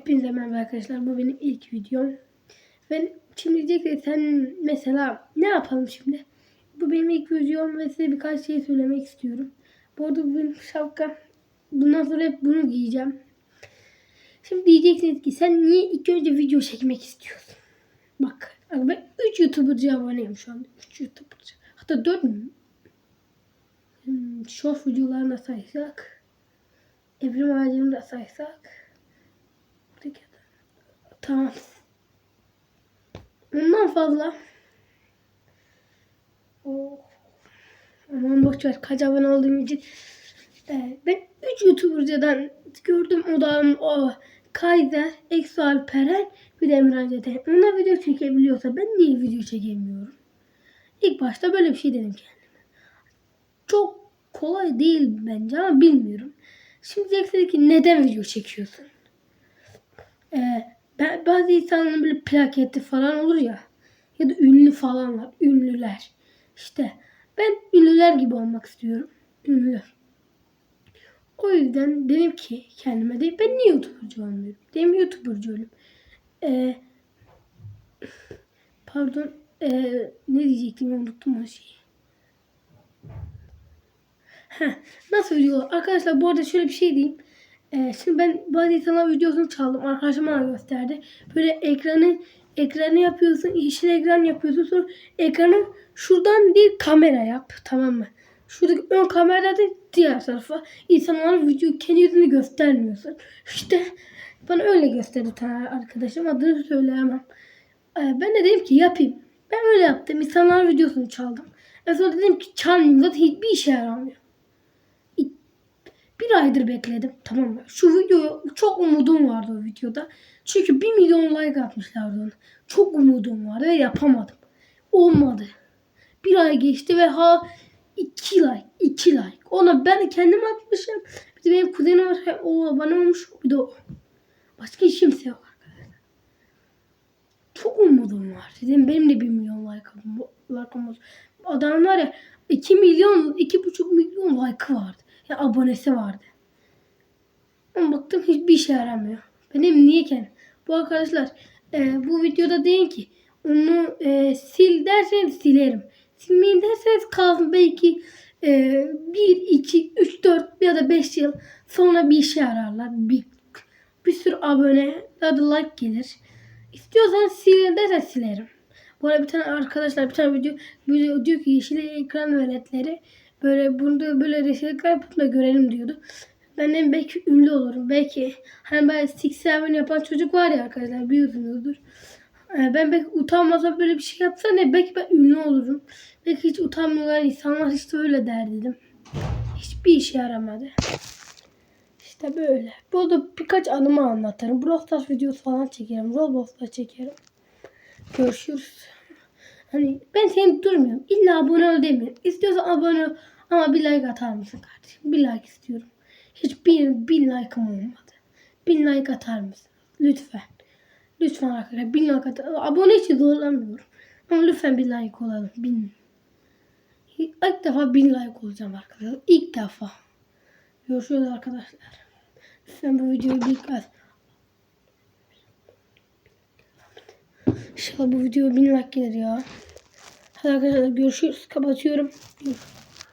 Hepinize merhaba arkadaşlar. Bu benim ilk videom. Ben şimdi diyecek sen mesela ne yapalım şimdi? Bu benim ilk videom ve size birkaç şey söylemek istiyorum. Bu arada bu şapka. Bundan sonra hep bunu giyeceğim. Şimdi diyeceksiniz ki sen niye ilk önce video çekmek istiyorsun? Bak ben 3 YouTuber'cı aboneyim şu anda. 3 YouTuber'cı. Hatta 4 mü? Hmm, short videolarına saysak. Evrim ağacını da saysak. Buradaki adam. Tamam. Ondan fazla. Oh. Aman boşver. Kaç abone olduğum için. Ee, ben 3 YouTuber'cadan gördüm o da o Kaiser, Exo Alperen bir de Emre Cete. Onlar video çekebiliyorsa ben niye video çekemiyorum? İlk başta böyle bir şey dedim kendime. Çok kolay değil bence ama bilmiyorum. Şimdi diyeceksin ki neden video çekiyorsun? Ben, bazı insanların böyle plaketi falan olur ya. Ya da ünlü falan var. Ünlüler. İşte ben ünlüler gibi olmak istiyorum. Ünlüler. O yüzden dedim ki kendime de ben niye YouTuber'cı olmuyorum? Dedim YouTuber'cı olayım. Ee, pardon. Ee, ne diyecektim unuttum o şeyi. Heh, nasıl video? Arkadaşlar bu arada şöyle bir şey diyeyim. Ee, şimdi ben bazı insanlar videosunu çaldım. Arkadaşım bana gösterdi. Böyle ekranı ekranı yapıyorsun. Yeşil ekran yapıyorsun. Sonra ekranı şuradan bir kamera yap. Tamam mı? Şuradaki ön kamerada da diğer tarafa insanlara video kendi yüzünü göstermiyorsun. İşte bana öyle gösterdi arkadaşım. Adını söyleyemem. Ee, ben de dedim ki yapayım. Ben öyle yaptım. İnsanlar videosunu çaldım. En sonra dedim ki çalmayayım. Zaten hiçbir işe yaramıyor. Bir aydır bekledim. Tamam mı? Şu videoya çok umudum vardı o videoda. Çünkü 1 milyon like atmışlardı ona. Çok umudum vardı ve yapamadım. Olmadı. Bir ay geçti ve ha 2 like. 2 like. Ona ben kendim atmışım. Bir de benim kuzenim var. O abone olmuş. Bir de o. Başka hiç kimse yok arkadaşlar. Çok umudum var. Dedim benim de 1 milyon like'ım like'ım olsun. Adamlar ya 2 milyon, 2,5 milyon like'ı vardı. Ya abonesi vardı. Ama baktım hiçbir işe yaramıyor. Benim niye ki? Bu arkadaşlar e, bu videoda deyin ki onu e, sil derseniz silerim. Silmeyin derseniz kalsın belki e, 1, 2, 3, 4 ya da 5 yıl sonra bir işe yararlar. Bir, bir sürü abone ya da like gelir. İstiyorsanız silin dersen silerim. Bu arada bir tane arkadaşlar bir tane video, video diyor ki yeşil ekran veletleri böyle burada böyle resimler yapıp da görelim diyordu. Ben de belki ünlü olurum. Belki hani böyle Six Seven yapan çocuk var ya arkadaşlar biliyorsunuzdur. Ee, Ben belki utanmasam böyle bir şey yapsam ne belki ben ünlü olurum. Belki hiç utanmıyorlar insanlar işte öyle der dedim. Hiçbir işe yaramadı. İşte böyle. Bu da birkaç anımı anlatırım. Brawl Stars videosu falan çekerim. Roblox'ta çekerim. Görüşürüz. Hani ben seni durmuyorum. İlla abone ol demiyorum. İstiyorsan abone ol. Ama bir like atar mısın kardeşim? Bir like istiyorum. Hiç bir, bir like'ım olmadı. Bir like atar mısın? Lütfen. Lütfen arkadaşlar. Bin like atar. Abone için zorlamıyorum. Ama lütfen bir like olalım. Bin. İlk defa bin like olacağım arkadaşlar. İlk defa. Görüşürüz arkadaşlar. Lütfen bu videoyu bir kez. İnşallah bu video bin like gelir ya. Hadi arkadaşlar görüşürüz. Kapatıyorum.